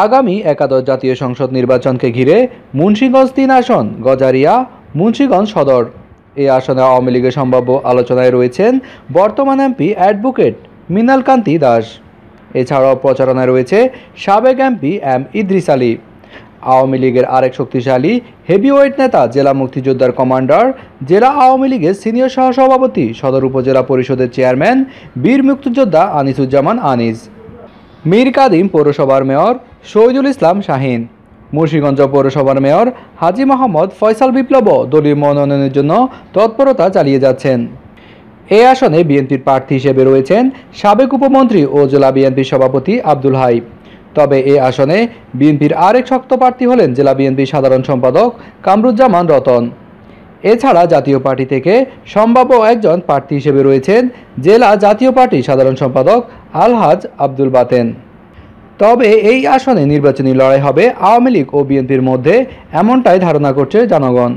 আগামী একাদশ জাতীয় সংসদ নির্বাচনকে ঘিরে মুন্সিগঞ্জ তিন আসন, গজারিয়া, মুন্সিগঞ্জ সদর। এই আসনে আওয়ামী লীগের সম্ভাব্য আলোচনায় রয়েছেন বর্তমান এমপি অ্যাডভোকেট মিনাল কান্তি দাস। এছাড়াও প্রচারণায় রয়েছে সাবেক এমপি এম ইদ্রিস আলী। আওয়ামী লীগের আরেক শক্তিশালী হেভিওয়েট নেতা, জেলা মুক্তিযোদ্ধার কমান্ডার, জেলা আওয়ামী লীগের সিনিয়র সহসভাপতি, সদর উপজেলা পরিষদের চেয়ারম্যান, বীর মুক্তিযোদ্ধা আনিসুজ্জামান আনিস। মীর কাদিম পৌরসভার মেয়র শহীদুল ইসলাম শাহিন, মুন্সিগঞ্জ পৌরসভার মেয়র হাজী মোহাম্মদ ফয়সাল বিপ্লব দলীয় মনোনয়নের জন্য তৎপরতা চালিয়ে যাচ্ছেন। এই আসনে বিএনপির প্রার্থী হিসেবে রয়েছেন সাবেক উপমন্ত্রী ও জেলা বিএনপির সভাপতি আব্দুল হাই। তবে এ আসনে বিএনপির আরেক শক্ত প্রার্থী হলেন জেলা বিএনপির সাধারণ সম্পাদক কামরুজ্জামান রতন। এছাড়া জাতীয় পার্টি থেকে সম্ভাব্য একজন প্রার্থী হিসেবে রয়েছেন জেলা জাতীয় পার্টির সাধারণ সম্পাদক আলহাজ আব্দুল বাতেন। তবে এই আসনে নির্বাচনী লড়াই হবে আওয়ামী লীগ ও বিএনপির মধ্যে, এমনটাই ধারণা করছে জনগণ।